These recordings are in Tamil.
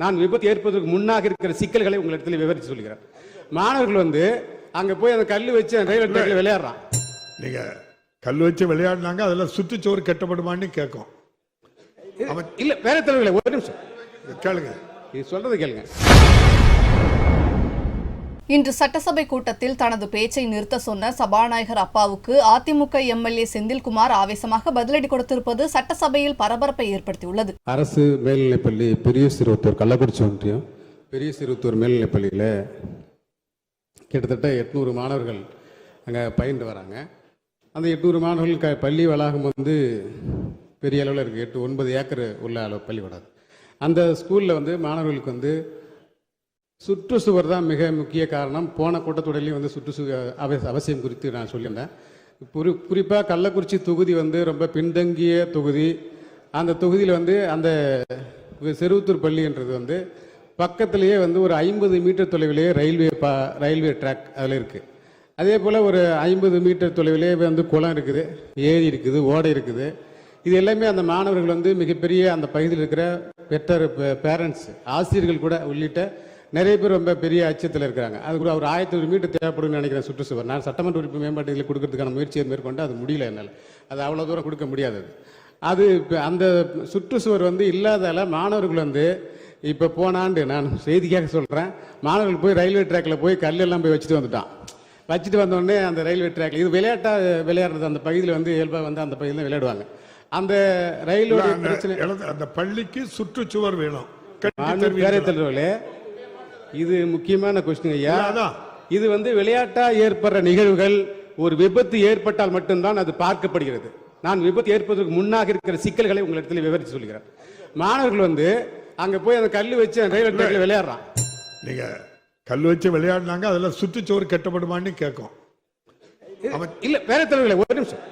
நான் விபத்து ஏற்பதற்கு முன்னாக இருக்கிற சிக்கல்களை உங்களிடத்தில் விவரித்து சொல்கிறேன் மாணவர்கள் வந்து அங்க போய் அந்த கல்லு வச்சு ரயில்வே ட்ராக்ல விளையாடுறான். நீங்க கல் வச்சு விளையாடினாங்க அதில் சுற்றுச்சுவர் கட்டப்படுமான்னு கேட்கும். இல்ல வேற தலைவர்களே ஒரு நிமிஷம். கேளுங்க. இது சொல்றது கேளுங்க. இன்று சட்டசபை கூட்டத்தில் தனது பேச்சை நிறுத்த சொன்ன சபாநாயகர் அப்பாவுக்கு அதிமுக எம்எல்ஏ செந்தில்குமார் ஆவேசமாக பதிலடி கொடுத்திருப்பது சட்டசபையில் பரபரப்பை ஏற்படுத்தியுள்ளது. அரசு மேல்நிலைப்பள்ளி பெரிய சிறுவத்தூர் கள்ளக்குறிச்சி ஒன்றியம் பெரிய சிறுவத்தூர் மேல்நிலைப்பள்ளியில் கிட்டத்தட்ட எட்நூறு மாணவர்கள் அங்கே பயின்று வராங்க. அந்த எட்நூறு மாணவர்கள் க பள்ளி வளாகம் வந்து பெரிய அளவில் இருக்குது எட்டு ஒன்பது ஏக்கர் உள்ள அளவு பள்ளிக்கூடம் அந்த ஸ்கூலில் வந்து மாணவர்களுக்கு வந்து சுற்றுச்சுவர் தான் மிக முக்கிய காரணம். போன கூட்டத்தொடரிலையும் வந்து சுற்றுச்சுவர் அவசியம் குறித்து நான் சொல்லியிருந்தேன். குறி குறிப்பாக கள்ளக்குறிச்சி தொகுதி வந்து ரொம்ப பின்தங்கிய தொகுதி. அந்த தொகுதியில் வந்து அந்த செருவத்தூர் பள்ளின்றது வந்து பக்கத்திலேயே வந்து ஒரு ஐம்பது மீட்டர் தொலைவிலேயே ரயில்வே பா ரயில்வே ட்ராக் அதில் இருக்குது அதே போல் ஒரு ஐம்பது மீட்டர் தொலைவிலே வந்து குளம் இருக்குது ஏரி இருக்குது ஓடை இருக்குது. இது எல்லாமே அந்த மாணவர்கள் வந்து மிகப்பெரிய அந்த பகுதியில் இருக்கிற பெற்றர் பேரண்ட்ஸ் ஆசிரியர்கள் கூட உள்ளிட்ட நிறைய பேர் ரொம்ப பெரிய அச்சத்தில் இருக்கிறாங்க. அது கூட ஒரு ஆயிரத்தி ஒரு மீட்டர் தேவைப்படும்னு நினைக்கிறேன் சுற்றுச்சுவர் நான் சட்டமன்ற உறுப்பு மேம்பாட்டு இதில் கொடுக்கறதுக்கான முயற்சியை மேற்கொண்டு அது முடியல என்னால். அது அவ்வளோ தூரம் கொடுக்க முடியாது அது. இப்ப அந்த சுற்றுச்சுவர் வந்து இல்லாதால மாணவர்கள் வந்து இப்போ போன ஆண்டு நான் செய்திக்காக சொல்கிறேன் மாணவர்கள் போய் ரயில்வே ட்ராக்கில் போய் கல்லெல்லாம் போய் வச்சுட்டு வந்துட்டான். வச்சுட்டு வந்த உடனே அந்த ரயில்வே ட்ராக்ல இது விளையாட்டா விளையாடுறது அந்த பகுதியில் வந்து இயல்பாக வந்து அந்த பகுதியில் விளையாடுவாங்க. அந்த அந்த பிரச்சனை அந்த பள்ளிக்கு சுற்றுச்சுவர் வேணும். கட்டி மாண்பு தெரிவிக்கலாம். பேரவைத் தலைவர்களே இது முக்கியமான கொஸ்டின் ஐயா. அதான். இது வந்து விளையாட்டா ஏற்படுற நிகழ்வுகள் ஒரு விபத்து ஏற்பட்டால் மட்டும்தான் அது பார்க்கப்படுகிறது. நான் விபத்து ஏற்பதற்கு முன்னாக இருக்கிற சிக்கல்களை உங்களிடத்தில் விவரித்து சொல்கிறேன் மாணவர்கள் வந்து அங்க போய் அந்த கல்லு வச்சு அந்த ரயில்வே ட்ராக்ல விளையாடுறான். நீங்க கல் வச்சு விளையாடினாங்க அதில் சுற்றுச்சுவர் கட்டப்படுமான்னு கேட்கும். இல்ல பேரவைத் தலைவர்களே ஒரு நிமிஷம்.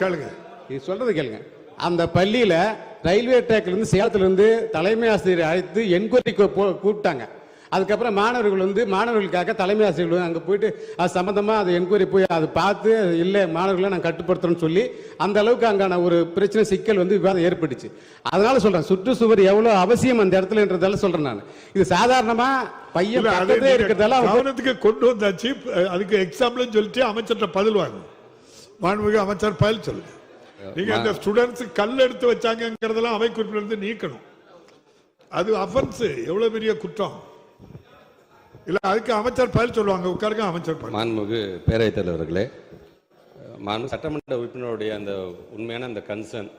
கேளுங்க. இது சொல்றது கேளுங்க. அந்த பள்ளியில ரயில்வே ட்ராக்ல இருந்து சேலத்துல இருந்து தலைமை ஆசிரியரை அழைத்து என்கொயரி கூப்பிட்டாங்க. அதுக்கப்புறம் மாணவர்கள் வந்து மாணவர்களுக்காக தலைமை ஆசிரியர்கள் அங்க போயிட்டு அது சம்பந்தமா அது என்கொயரி போய் அதை பார்த்து இல்ல மாணவர்களை நான் கட்டுப்படுத்துறேன்னு சொல்லி அந்த அளவுக்கு அங்கான ஒரு பிரச்சனை சிக்கல் வந்து விவாதம் ஏற்பட்டுச்சு. அதனால சொல்றேன் சுற்றுச்சுவர் எவ்வளவு அவசியம் அந்த இடத்துலன்றதால சொல்றேன் நான். இது சாதாரணமா பையன் இருக்கிறதால கவனத்துக்கு கொண்டு வந்தாச்சு அதுக்கு எக்ஸாம்பிள் சொல்லிட்டு அமைச்சர்கிட்ட பதில் வாங்க மாண்புமிகு அமைச்சர் பதில் சொல்லுங்க. நீங்க இந்த ஸ்டூடெண்ட்ஸ் கல் எடுத்து வச்சாங்கங்கிறதெல்லாம் அவை குறிப்பிலிருந்து நீக்கணும். அது அஃபென்ஸ் எவ்வளவு பெரிய குற்றம்? இல்லை அதுக்கு அமைச்சர் பதில் சொல்லுவாங்க. உட்காருங்க அமைச்சர் மாண்புமிகு பேரவைத் தலைவர்களே மாண்பு சட்டமன்ற உறுப்பினருடைய அந்த உண்மையான அந்த கன்சர்ன்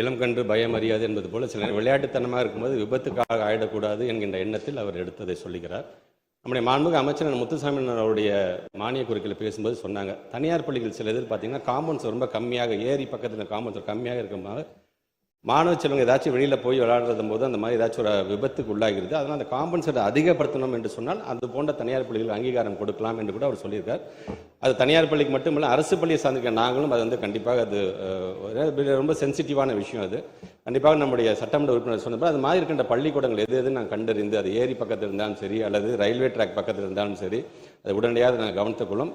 இளம் கன்று பயம் அறியாது என்பது போல சில விளையாட்டுத்தனமாக இருக்கும்போது விபத்துக்காக ஆயிடக்கூடாது என்கின்ற எண்ணத்தில் அவர் எடுத்ததை சொல்லுகிறார். நம்முடைய மாண்புமிகு அமைச்சர் முத்துசாமி அவருடைய மானிய கோரிக்கையில் பேசும்போது சொன்னாங்க. தனியார் பள்ளிகள் சில இதில் பார்த்தீங்கன்னா காம்பவுண்ட்ஸ் ரொம்ப கம்மியாக ஏரி பக்கத்தில் காம்பவுண்ட்ஸ் கம்மியாக இருக்கும்போது மாணவ செல்வங்க ஏதாச்சும் வெளியில் போய் விளையாடுறது போது அந்த மாதிரி ஏதாச்சும் ஒரு விபத்துக்கு உள்ளாகிறது அதனால் அந்த காம்பன்சேட் அதிகப்படுத்தணும் என்று சொன்னால் அது போன்ற தனியார் பள்ளிகள் அங்கீகாரம் கொடுக்கலாம் என்று கூட அவர் சொல்லியிருக்கார். அது தனியார் பள்ளிக்கு மட்டும் இல்லை அரசு பள்ளியை சார்ந்திருக்க நாங்களும் அது வந்து கண்டிப்பாக அது ரொம்ப சென்சிட்டிவான விஷயம் அது. கண்டிப்பாக நம்முடைய சட்டமன்ற உறுப்பினர் சொன்னப்போ அது மாதிரி இருக்கின்ற பள்ளிக்கூடங்கள் எது எது நான் கண்டறிந்து அது ஏரி பக்கத்தில் இருந்தாலும் சரி அல்லது ரயில்வே ட்ராக் பக்கத்தில் இருந்தாலும் சரி அது உடனடியாக நாங்கள் கவனித்துக்கொள்ளும்